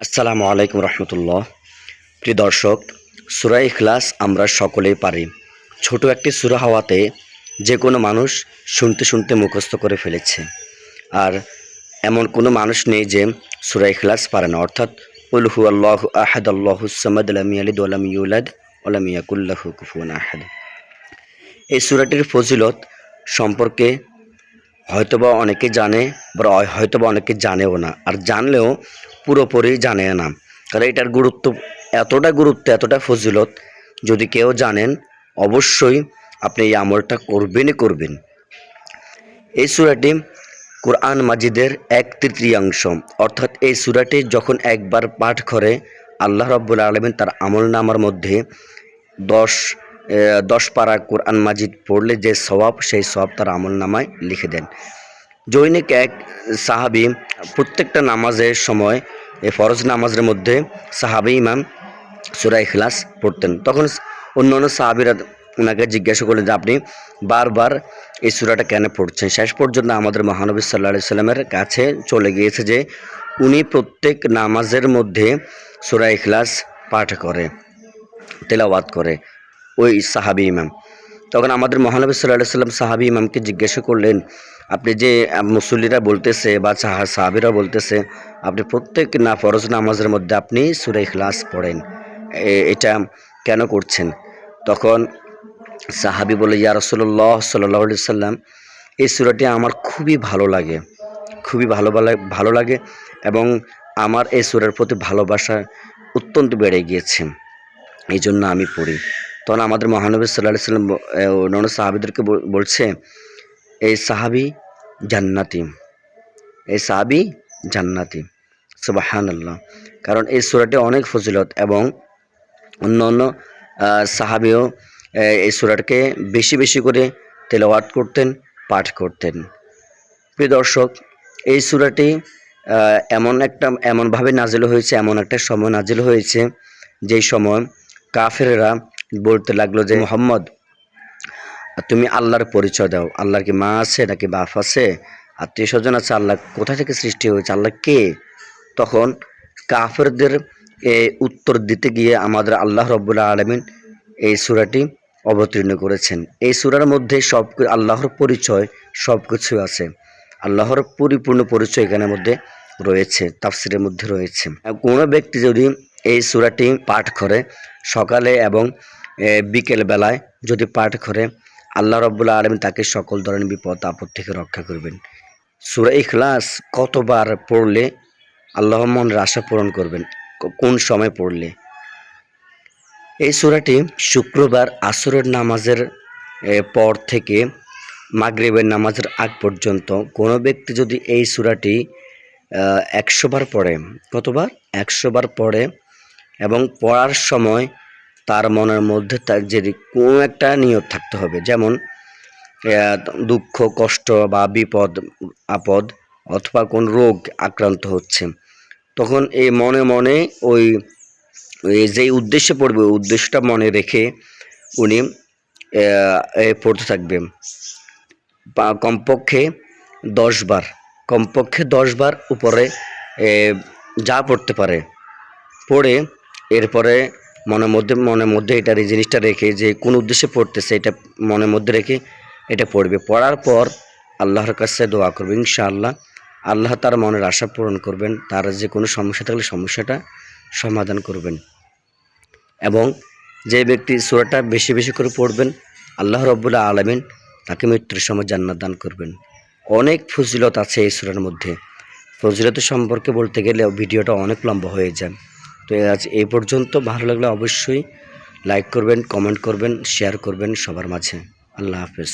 আসসালামু আলাইকুম রহমতুল্লাহ। প্রিয় দর্শক, সুরা ইখলাস আমরা সকলেই পারি। ছোট একটি সুরা হওয়াতে যে কোনো মানুষ শুনতে শুনতে মুখস্থ করে ফেলেছে। আর এমন কোনো মানুষ নেই যে সুরা ইখলাস পারে না। অর্থাৎ উলহু আল্লাহ আহাদ, আল্লাহ সামাদ আলাম ইয়ালিদ ওলাম ইউলাদ কুফুয়ান আহাদ। এই সুরাটির ফজিলত সম্পর্কে হয়তোবা অনেকে জানে বা হয়- হয়তোবা অনেকে জানেও না। আর জানলেও পুরোপুরি জানে না। কারণ এটার গুরুত্ব, এতটা গুরুত্ব, এতটা ফজিলত যদি কেউ জানেন, অবশ্যই আপনি এই আমলটা করবেনই করবেন। এই সুরাটি কোরআন মাজিদের এক তৃতীয়াংশ। অর্থাৎ এই সুরাটি যখন একবার পাঠ করে, আল্লাহ রব্বুল আলমিন তার আমল নামার মধ্যে দশ দশ পারা কোরআন মাজিদ পড়লে যে সওয়াব, সেই সওয়াব তার আমল নামায় লিখে দেন। জৈনিক এক সাহাবি প্রত্যেকটা নামাজের সময় এই ফরজ নামাজের মধ্যে সাহাবি ইমাম সুরা ইখলাস পড়তেন। তখন অন্য অন্য সাহাবিরা ওনাকে জিজ্ঞাসা করলেন যে, আপনি বারবার এই সুরাটা কেন পড়ছেন? শেষ পর্যন্ত আমাদের মহানবী সাল্লা সাল্লামের কাছে চলে গিয়েছে যে, উনি প্রত্যেক নামাজের মধ্যে সুরা ইখলাস পাঠ করে, তেলাওয়াত করে, ওই সাহাবি ইমাম। তখন আমাদের মহানবী সাল্লাহ সাল্লাম সাহাবি ইমামকে জিজ্ঞাসা করলেন, আপনি যে মুসল্লিরা বলতেছে বা সাহা- সাহাবিরা বলতেছে, আপনি প্রত্যেক না, ফরজ নামাজের মধ্যে আপনি সুরে ইখলাস পড়েন। এটা কেন করছেন? তখন সাহাবি বলে ইয়া রসল্লাহ সাল্লাহ সাল্লাম এই সুরাটি আমার খুবই ভালো লাগে, খুবই ভালো- ভালো লাগে এবং আমার এই সুরের প্রতি ভালোবাসা অত্যন্ত বেড়ে গিয়েছে। এই জন্য আমি পড়ি। তখন আমাদের মহানবী সাল্লাহ সাল্লাম অন্যান্য সাহাবিদেরকে বলছে, এই সাহাবি জান্নাতি, এই সাহাবি জান্নাতি সুবাহান আল্লাহ কারণ এই সুরাটি অনেক ফজিলত এবং অন্য অন্য সাহাবিও এই সুরাটকে বেশি বেশি করে তেলাওয়াত করতেন, পাঠ করতেন। প্রিয় দর্শক, এই সুরাটি এমন একটা, এমনভাবে নাজিল হয়েছে, এমন একটা সময় নাজিল হয়েছে, যেই সময় কাফেরেরা বলতে লাগল যে মোহাম্মদ তুমি আল্লাহর পরিচয় দাও। আল্লাহর কি মা আছে নাকি বাপ আছে? আত্মীয় স্বজন আছে আল্লাহ কোথা থেকে সৃষ্টি হয়েছে? আল্লাহ কে? তখন কাফেরদের এ, উত্তর দিতে গিয়ে আমাদের আল্লাহ রব্বুল্লাহ আলমিন এই সুরাটি অবতীর্ণ করেছেন। এই সুরার মধ্যে সব আল্লাহর পরিচয় সব কিছু আছে। আল্লাহর পরিপূর্ণ পরিচয় এখানের মধ্যে রয়েছে তাফসিরের মধ্যে রয়েছে। কোনো ব্যক্তি যদি এই সুরাটি পাঠ করে সকালে এবং বিকেল বেলায় যদি পাঠ করে, আল্লাহ রব্বুল্লাহ আলমিন তাকে সকল ধরনের বিপদ, আপদ থেকে রক্ষা করবেন। সুরা ইখলাস কতবার পড়লে আল্লাহ মনের আশা পূরণ করবেন? কোন সময় পড়লে? এই সূরাটি শুক্রবার আসরের নামাজের পর থেকে মাগরিবের নামাজের আগ পর্যন্ত কোনো ব্যক্তি যদি এই সূরাটি একশো বার পড়ে, কতবার? একশো বার পড়ে এবং পড়ার সময় তার মনের মধ্যে তার যদি কোনো একটা নিয়ত থাকতে হবে, যেমন দুঃখ, কষ্ট বা বিপদ, আপদ অথবা কোন রোগ আক্রান্ত হচ্ছে, তখন এই মনে মনে ওই যেই উদ্দেশ্যে পড়বে, ওই উদ্দেশ্যটা মনে রেখে উনি পড়তে থাকবেন। কমপক্ষে দশ বার, কমপক্ষে দশ বার উপরে যা পড়তে পারে, পড়ে এরপরে মনের মধ্যে মনের মধ্যে এটা এই জিনিসটা রেখে যে কোন উদ্দেশ্যে পড়তেছে এটা মনের মধ্যে রেখে এটা পড়বে। পড়ার পর আল্লাহর কাছে দোয়া করবে, ইনশাআল্লাহ। আল্লাহ তার মনের আশা পূরণ করবেন, তার যে কোনো সমস্যা থাকলে সমস্যাটা সমাধান করবেন। এবং যে ব্যক্তি সুরাটা বেশি বেশি করে পড়বেন, আল্লাহ রব্বুল্লাহ আলমিন তাকে মৃত্যুর সময় জান্নাত দান করবেন। অনেক ফজিলত আছে এই সুরার মধ্যে। ফজিলত সম্পর্কে বলতে গেলে ভিডিওটা অনেক লম্বা হয়ে যায়। তো আজ এই পর্যন্ত। ভালো লাগলে অবশ্যই লাইক করবেন কমেন্ট করবেন শেয়ার করবেন সবার মাঝে। আল্লাহ হাফেজ।